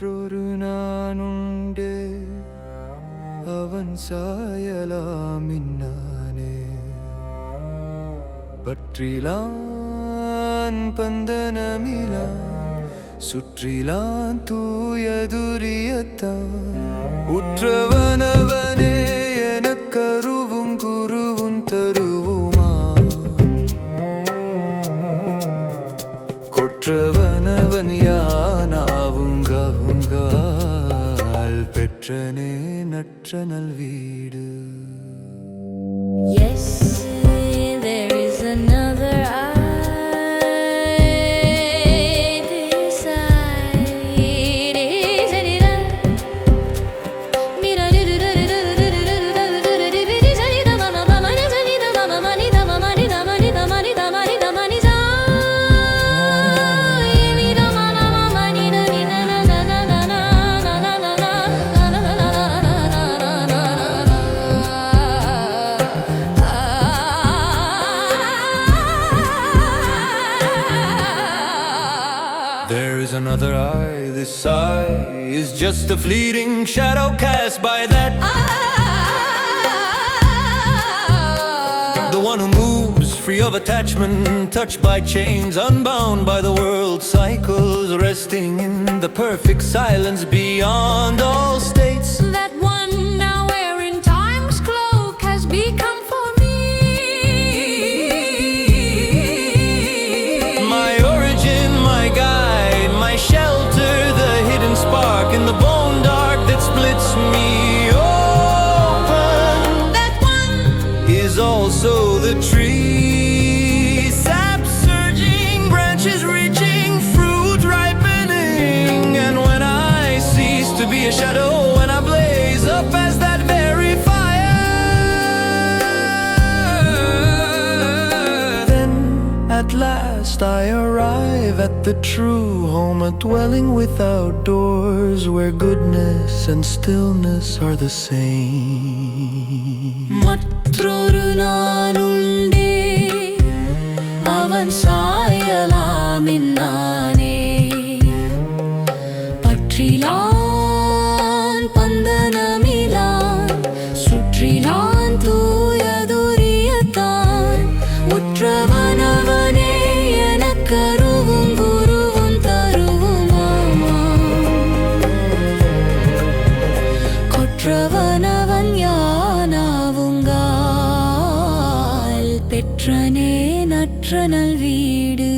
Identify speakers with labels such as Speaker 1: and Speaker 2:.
Speaker 1: மற்றொரு நானுண்டு. அவன் சாயலாமின்னானே பற்றிலான் பந்தனமிலான் சுற்றிலான் தூயதுரியத்தான். உற்றவனவனே எனக்கருவும் குருவும் தருவுமா கொற்றவனவன் யானா யானாவுங்கால் பெற்றனே நற்ற நல்வீடு
Speaker 2: Yes, There is another
Speaker 1: eye, this eye is just a fleeting shadow cast by that eye. The one who moves free of attachment, touched by chains, unbound by the world cycles, resting in the perfect silence beyond all states. the tree. Sap surging, branches reaching, fruit ripening. And when I cease to be a shadow, when I blaze up as that very fire, then at last I arrive at the true home, a dwelling without doors where goodness and stillness are the same.
Speaker 2: மற்றொரு நாளுண்டே சாயலாமின்னானே பற்றிலான் பந்தனமிலான் சுற்றிலான் தூயதுரியத்தான் உற்றவனவனே எனக்கருவும் குருவும் தருவுமாமா கொற்றவனவன் யானாவுங்கால் பெற்றனே நற்ற நல்வீடு